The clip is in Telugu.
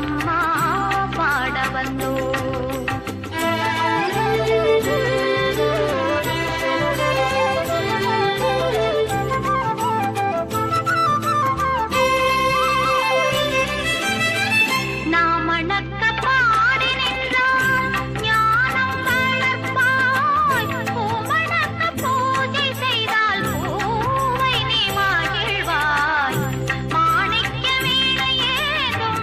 ಅಮ್ಮ ಪಾಡವನ್ನು